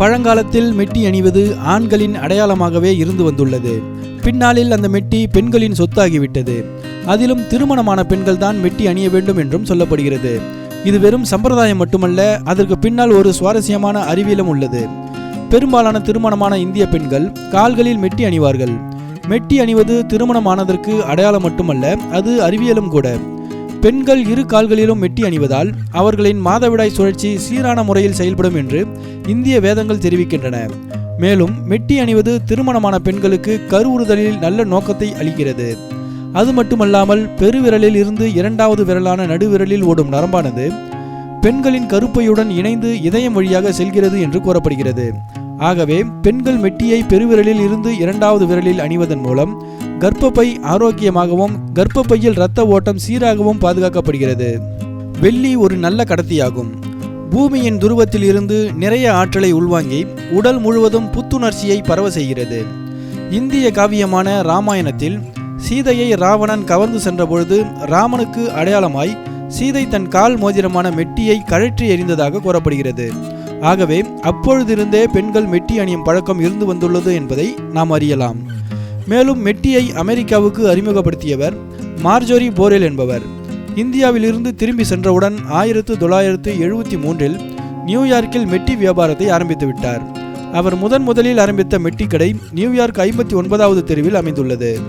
பழங்காலத்தில் மெட்டி அணிவது ஆண்களின் அடையாளமாகவே இருந்து வந்துள்ளது. பின்னாளில் அந்த மெட்டி பெண்களின் சொத்தாகிவிட்டது. அதிலும் திருமணமான பெண்கள் தான் மெட்டி அணிய வேண்டும் என்றும் சொல்லப்படுகிறது. இது வெறும் சம்பிரதாயம் மட்டுமல்ல அதற்கு பின்னால் ஒரு சுவாரஸ்யமான அறிவியலும் உள்ளது. பெரும்பாலான திருமணமான இந்திய பெண்கள் கால்களில் மெட்டி அணிவார்கள். மெட்டி அணிவது திருமணமானதற்கு அடையாளம் மட்டுமல்ல அது அறிவியலும் கூட. பெண்கள் இரு கால்களிலும் மெட்டி அணிவதால் அவர்களின் மாதவிடாய் சுழற்சி சீரான முறையில் செயல்படும் என்று இந்திய வேதங்கள் தெரிவிக்கின்றன. மேலும் மெட்டி அணிவது திருமணமான பெண்களுக்கு கருவுறுதலில் நல்ல நோக்கத்தை அளிக்கிறது. அது மட்டுமல்லாமல் பெருவிரலில் இருந்து இரண்டாவது விரலான நடுவிரலில் ஓடும் நரம்பானது பெண்களின் கருப்பையுடன் இணைந்து இதயம் வழியாக செல்கிறது என்று கூறப்படுகிறது. ஆகவே பெண்கள் மெட்டியை பெருவிரலில் இருந்து இரண்டாவது விரலில் அணிவதன் மூலம் கர்ப்பப்பை ஆரோக்கியமாகவும் கர்ப்பப்பையில் இரத்த ஓட்டம் சீராகவும் பாதுகாக்கப்படுகிறது. வெள்ளி ஒரு நல்ல கடத்தியாகும். பூமியின் துருவத்தில் இருந்து நிறைய ஆற்றலை உள்வாங்கி உடல் முழுவதும் புத்துணர்ச்சியை பரவ செய்கிறது. இந்திய காவியமான ராமாயணத்தில் சீதையை ராவணன் கவர்ந்து சென்றபொழுது ராமனுக்கு அடையாளமாய் சீதை தன் கால் மோதிரமான மெட்டியை கழற்றி எறிந்ததாக கூறப்படுகிறது. ஆகவே அப்பொழுதிருந்தே பெண்கள் மெட்டி அணியும் பழக்கம் இருந்து வந்துள்ளது என்பதை நாம் அறியலாம். மேலும் மெட்டியை அமெரிக்காவுக்கு அறிமுகப்படுத்தியவர் மார்ஜோரி போரெல் என்பவர். இந்தியாவிலிருந்து திரும்பி சென்றவுடன் ஆயிரத்து தொள்ளாயிரத்து எழுபத்தி மூன்றில் நியூயார்க்கில் மெட்டி வியாபாரத்தை ஆரம்பித்து விட்டார். அவர் முதன் முதலில் ஆரம்பித்த மெட்டி கடை நியூயார்க் ஐம்பத்தி ஒன்பதாவது தெருவில் அமைந்துள்ளது.